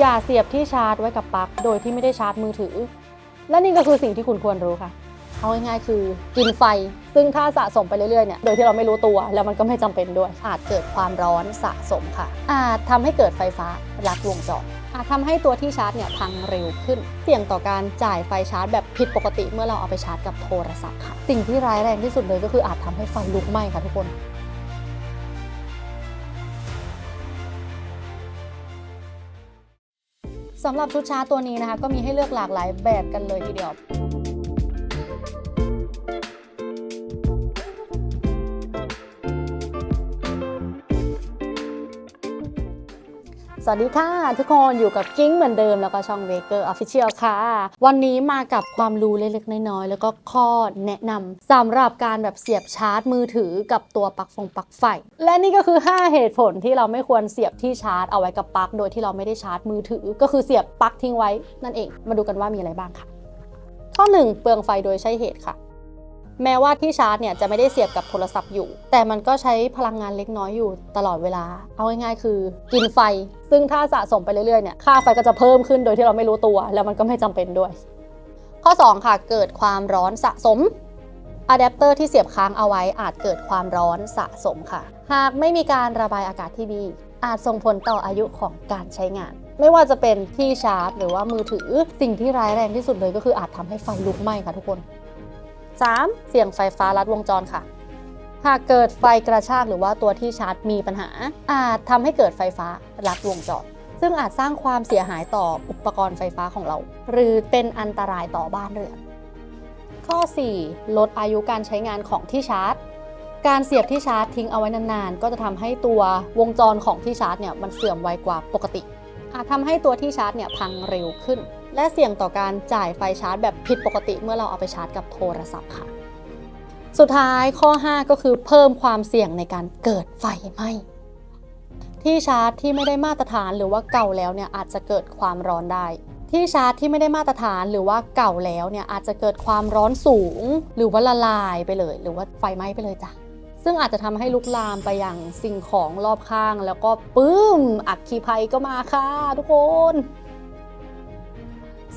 อย่าเสียบที่ชาร์จไว้กับปลั๊กโดยที่ไม่ได้ชาร์จมือถือ และนี่ก็คือสิ่งที่คุณควรรู้ค่ะ เอาง่ายๆคือกินไฟ ซึ่งถ้าสะสมไปเรื่อยๆเนี่ยโดยที่เราไม่รู้ตัวแล้วมันก็ไม่จำเป็นด้วย อาจเกิดความร้อนสะสมค่ะ อาจทำให้เกิดไฟฟ้าลัดวงจรอาจทำให้ตัวที่ชาร์จเนี่ยพังเร็วขึ้น เสี่ยงต่อการจ่ายไฟชาร์จแบบผิดปกติเมื่อเราเอาไปชาร์จกับโทรศัพท์ค่ะ สิ่งที่ร้ายแรงที่สุดเลยก็คืออาจทำให้ไฟลุกไหม้ค่ะทุกคน สำหรับชุดชาตัวนี้นะคะ ก็มีให้เลือกหลากหลายแบบกันเลยทีเดียว สวัสดีค่ะ ทุกคนอยู่กับกิ้งเหมือนเดิมแล้วก็ช่องเวเกอร์ออฟฟิเชียลค่ะ วันนี้มากับความรู้เล็กๆ น้อยๆ แล้วก็ข้อแนะนำสำหรับการแบบเสียบชาร์จมือถือกับตัวปลั๊กฟงปลั๊กไฟ และนี่ก็คือ 5 เหตุผลที่เราไม่ควรเสียบที่ชาร์จเอาไว้กับปลั๊กโดยที่เราไม่ได้ชาร์จมือถือ ก็คือเสียบปลั๊กทิ้งไว้นั่นเอง มาดูกันว่ามีอะไรบ้างค่ะ ข้อ 1 เปลืองไฟโดยใช่เหตุค่ะ แม้ว่าที่ชาร์จเนี่ยจะไม่ได้เสียบกับโทรศัพท์อยู่ แต่มันก็ใช้พลังงานเล็กน้อยอยู่ตลอดเวลา เอาง่ายๆ คือกินไฟ ซึ่งถ้าสะสมไปเรื่อยๆเนี่ยค่าไฟก็จะเพิ่มขึ้นโดยที่เราไม่รู้ตัว แล้วมันก็ไม่จำเป็นด้วย ข้อ 2 ค่ะเกิดความร้อนสะสมอะแดปเตอร์ที่เสียบค้างเอาไว้อาจเกิดความร้อนสะสมค่ะ หากไม่มีการระบายอากาศที่ดี อาจส่งผลต่ออายุของการใช้งาน ไม่ว่าจะเป็นที่ชาร์จ หรือว่ามือถือสิ่งที่ร้ายแรงที่สุดเลยก็คืออาจทำให้ไฟลุกไหม้ค่ะทุกคน 3. เสี่ยงไฟฟ้าลัดวงจรค่ะ หากเกิดไฟกระชากหรือว่าตัวที่ชาร์จมีปัญหา อาจทำให้เกิดไฟฟ้าลัดวงจร ซึ่งอาจสร้างความเสียหายต่ออุปกรณ์ไฟฟ้าของเรา หรือเป็นอันตรายต่อบ้านเรือนข้อ 4 ลดอายุการใช้งานของที่ชาร์จ การเสียบที่ชาร์จทิ้งเอาไว้นานๆ ก็จะทำให้ตัววงจรของที่ชาร์จเนี่ยมันเสื่อมไวกว่าปกติ อาจทำให้ตัวที่ชาร์จเนี่ยพังเร็วขึ้น และเสี่ยงต่อการจ่ายไฟชาร์จแบบผิดปกติเมื่อเราเอาไปชาร์จกับโทรศัพท์ค่ะ สุดท้ายข้อ 5 ก็คือเพิ่มความเสี่ยงในการเกิดไฟไหม้ที่ชาร์จที่ไม่ได้มาตรฐานหรือว่าเก่าแล้วเนี่ยอาจจะเกิดความร้อนได้ ที่ชาร์จที่ไม่ได้มาตรฐานหรือว่าเก่าแล้วเนี่ยอาจจะเกิดความร้อนสูง หรือว่าละลายไปเลย หรือว่าไฟไหม้ไปเลยจ้ะ ซึ่งอาจจะทำให้ลุกลามไปอย่างสิ่งของรอบข้าง แล้วก็ปื้ม อักคีภัยก็มาค่ะทุกคน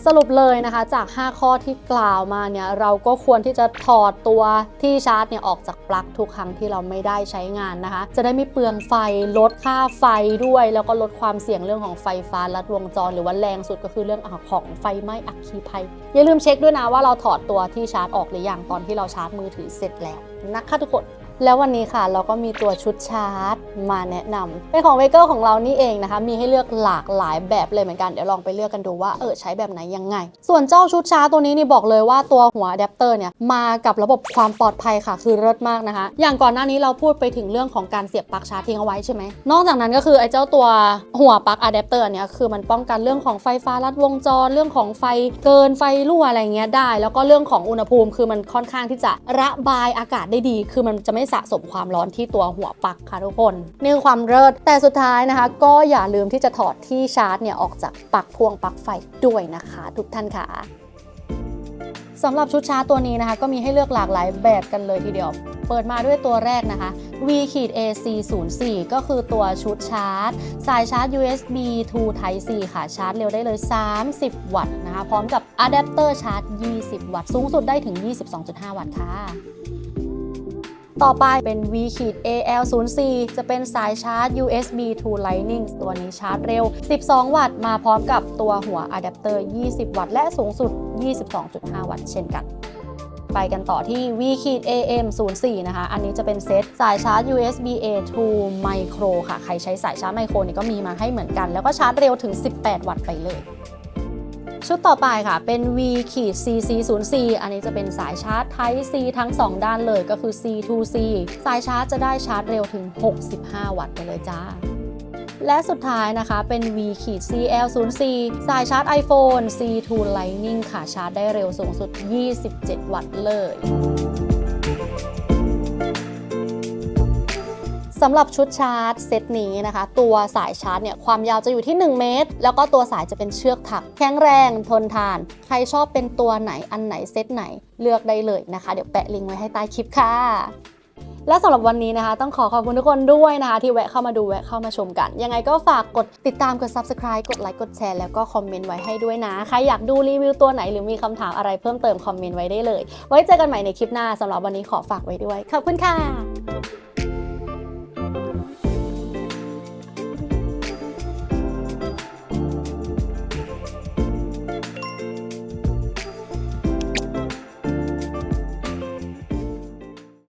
สรุปเลยนะคะจาก 5 ข้อที่กล่าวมาเนี่ยเราก็ควรที่จะถอดตัวที่ชาร์จเนี่ยออกจากปลั๊กทุกครั้งที่เราไม่ได้ใช้งานนะคะ จะได้ไม่เปลืองไฟลดค่าไฟด้วย แล้วก็ลดความเสี่ยงเรื่องของไฟฟ้าลัดวงจร หรือว่าแรงสุดก็คือเรื่องของไฟไหม้อัคคีภัย อย่าลืมเช็คด้วยนะว่าเราถอดตัวที่ชาร์จออกหรือยังตอนที่เราชาร์จมือถือเสร็จแล้วนะคะทุกคน แล้ววันนี้ค่ะเราก็มีตัวชุดชาร์จมาแนะนำเป็นของเวเกอร์ของเรานี่เองนะคะ มีให้เลือกหลากหลายแบบเลยเหมือนกัน เดี๋ยวลองไปเลือกกันดูว่าเออใช้แบบไหนยังไง ส่วนเจ้าชุดชาร์จตัวนี้นี่บอกเลยว่าตัวหัวอะแดปเตอร์เนี่ยมากับระบบความปลอดภัยค่ะ คือเลิศมากนะคะ อย่างก่อนหน้านี้เราพูดไปถึงเรื่องของการเสียบปลั๊กชาร์จทิ้งเอาไว้ใช่ไหมนอกจากนั้นก็คือไอ้เจ้าตัวหัวปลั๊กอะแดปเตอร์เนี่ยคือมันป้องกันเรื่องของไฟฟ้าลัดวงจรเรื่องของไฟเกินไฟรั่วอะไรเงี้ยได้ แล้วก็เรื่องของอุณหภูมิ คือมันค่อนข้างที่จะระบายอากาศได้ดี คือมันจะไม่สะสมความร้อนที่ตัวหัวปลั๊กค่ะทุกคนนี่คือความเลิศแต่สุดท้ายนะคะ ก็อย่าลืมที่จะถอดที่ชาร์จเนี่ยออกจากปลั๊กพวงปลั๊กไฟด้วยนะคะ ทุกท่านค่ะสำหรับชุดชาร์จตัวนี้นะคะ ก็มีให้เลือกหลากหลายแบบกันเลยทีเดียว เปิดมาด้วยตัวแรกนะคะ V AC 0 4 ก็คือตัวชุดชาร์จ สายชาร์จ USB to Type C ค่ะ ชาร์จเร็วได้เลย 30 วัตต์นะคะ พร้อมกับอะแดปเตอร์ชาร์จ 20 วัตต์ สูงสุดได้ถึง 22.5 วัตต์ค่ะ ต่อไปเป็น V AL 0 4จะเป็นสายชาร์จ USB to Lightning ตัวนี้ชาร์จเร็ว 12 วัตต์มาพร้อมกับตัวหัวอะแดปเตอร์ 20 วัตต์และสูงสุด 22.5 วัตต์เช่นกันไปกันต่อที่ V AM 0 4นะคะ อันนี้จะเป็นเซตสายชาร์จ USB A to Micro ค่ะ ใครใช้สายชาร์จไมโครนี่ก็มีมาให้เหมือนกัน แล้วก็ชาร์จเร็วถึง 18 วัตต์ไปเลย ชุดต่อไปค่ะ เป็น V ขีด CC 0 C อันนี้จะเป็นสายชาร์จ Type C ทั้ง 2 ด้านเลยก็คือ C to C สายชาร์จจะได้ชาร์จเร็วถึง 65 วัตต์ไปเลยจ้าและสุดท้ายนะคะเป็น V ขีด CL 0 4สายชาร์จ iPhone C to Lightning ค่ะชาร์จได้เร็วสูงสุด 27 วัตต์เลย สำหรับชุดชาร์จเซตนี้นะคะ ตัวสายชาร์จเนี่ยความยาวจะอยู่ที่ 1 เมตร แล้วก็ตัวสายจะเป็นเชือกถัก แข็งแรงทนทาน ใครชอบเป็นตัวไหนอันไหนเซตไหนเลือกได้เลยนะคะ เดี๋ยวแปะลิงก์ไว้ให้ใต้คลิปค่ะและสำหรับวันนี้นะคะ ต้องขอขอบคุณทุกคนด้วยนะคะ ที่แวะเข้ามาดูแวะเข้ามาชมกัน ยังไงก็ฝากกดติดตามกด subscribe กดไลค์กดแชร์แล้วก็คอมเมนต์ไว้ให้ด้วยนะ ใครอยากดูรีวิวตัวไหนหรือมีคำถามอะไรเพิ่มเติมคอมเมนต์ไว้ได้เลย ไว้เจอกันใหม่ในคลิปหน้าสำหรับวันนี้ขอฝากไว้ด้วย ขอบคุณค่ะ